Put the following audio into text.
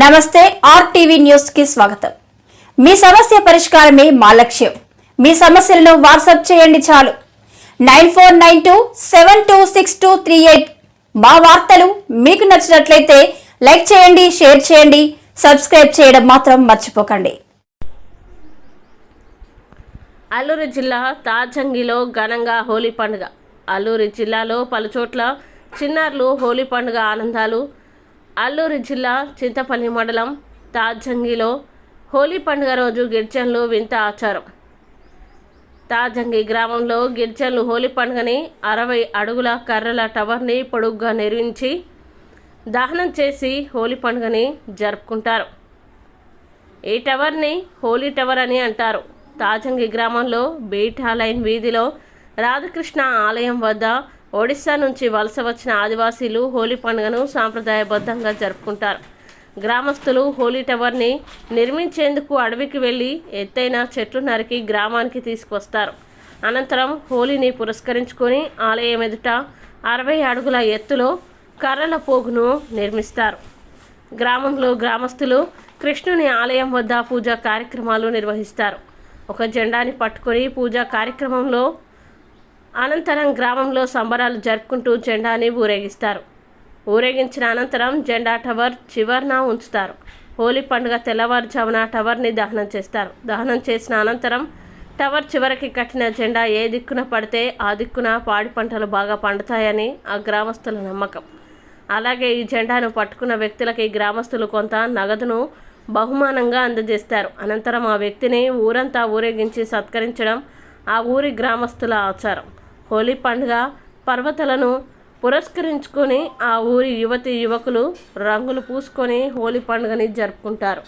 నమస్తే ఆర్టీవీ న్యూస్కి స్వాగతం. మీ సమస్య పరిష్కారమే మా లక్ష్యం. మీ సమస్యలను వాట్సాప్ చేయండి చాలు. Nine four nine two seven two six two three eight మా వార్తలు మీకు నచ్చినట్లయితే లైక్ చేయండి షేర్ చేయండి సబ్స్క్రైబ్ చేయడం మాత్రం మర్చిపోకండి. అల్లూరు జిల్లా తాజంగిలో ఘనంగా హోలీ పండుగ. అల్లూరు జిల్లాలో పలుచోట్ల చిన్నారులు హోలీ పండుగ ఆనందాలు అల్లూరు జిల్లా చింతపల్లి మండలం తాజంగిలో హోలీ పండుగ రోజు గిరిజనులు వింత ఆచారం. తాజంగి గ్రామంలో గిరిజనులు హోలీ పండుగని అరవై అడుగుల కర్రల టవర్ని పొడుగ్గా నిర్మించి దహనం చేసి హోలీ పండుగని జరుపుకుంటారు. ఈ టవర్ని హోలీ టవర్ అని అంటారు. తాజంగి గ్రామంలో బీటాలైన్ వీధిలో రాధాకృష్ణ ఆలయం వద్ద ఒడిశా నుంచి వలస వచ్చిన ఆదివాసీలు హోలీ పండుగను సాంప్రదాయబద్ధంగా జరుపుకుంటారు. గ్రామస్తులు హోలీ టవర్ని నిర్మించేందుకు అడవికి వెళ్ళి ఎత్తైన చెట్లు నరికి గ్రామానికి తీసుకొస్తారు అనంతరం హోలీని పురస్కరించుకొని ఆలయం ఎదుట అరవై అడుగుల ఎత్తులో కర్రల పోగును నిర్మిస్తారు. గ్రామంలో గ్రామస్తులు కృష్ణుని ఆలయం వద్ద పూజా కార్యక్రమాలు నిర్వహిస్తారు. ఒక జెండాని పట్టుకొని పూజా కార్యక్రమంలో అనంతరం గ్రామంలో సంబరాలు జరుపుకుంటూ జెండాని ఊరేగిస్తారు. ఊరేగించిన అనంతరం జెండా టవర్ చివర్న ఉంచుతారు. హోలీ పండుగ తెల్లవారుజామున టవర్ని దహనం చేస్తారు. దహనం చేసిన అనంతరం టవర్ చివరికి కట్టిన జెండా ఏ దిక్కున పడితే ఆ దిక్కున పాడి పంటలు బాగా పండుతాయని ఆ గ్రామస్తుల నమ్మకం. అలాగే ఈ జెండాను పట్టుకున్న వ్యక్తులకి గ్రామస్తులు కొంత నగదును బహుమానంగా అందజేస్తారు. అనంతరం ఆ వ్యక్తిని ఊరంతా ఊరేగించి సత్కరించడం ఆ ఊరి గ్రామస్తుల ఆచారం. హోలీ పండుగ పర్వతలను పురస్కరించుకొని ఆ ఊరి యువతి యువకులు రంగులు పూసుకొని హోలీ పండుగని జరుపుకుంటారు.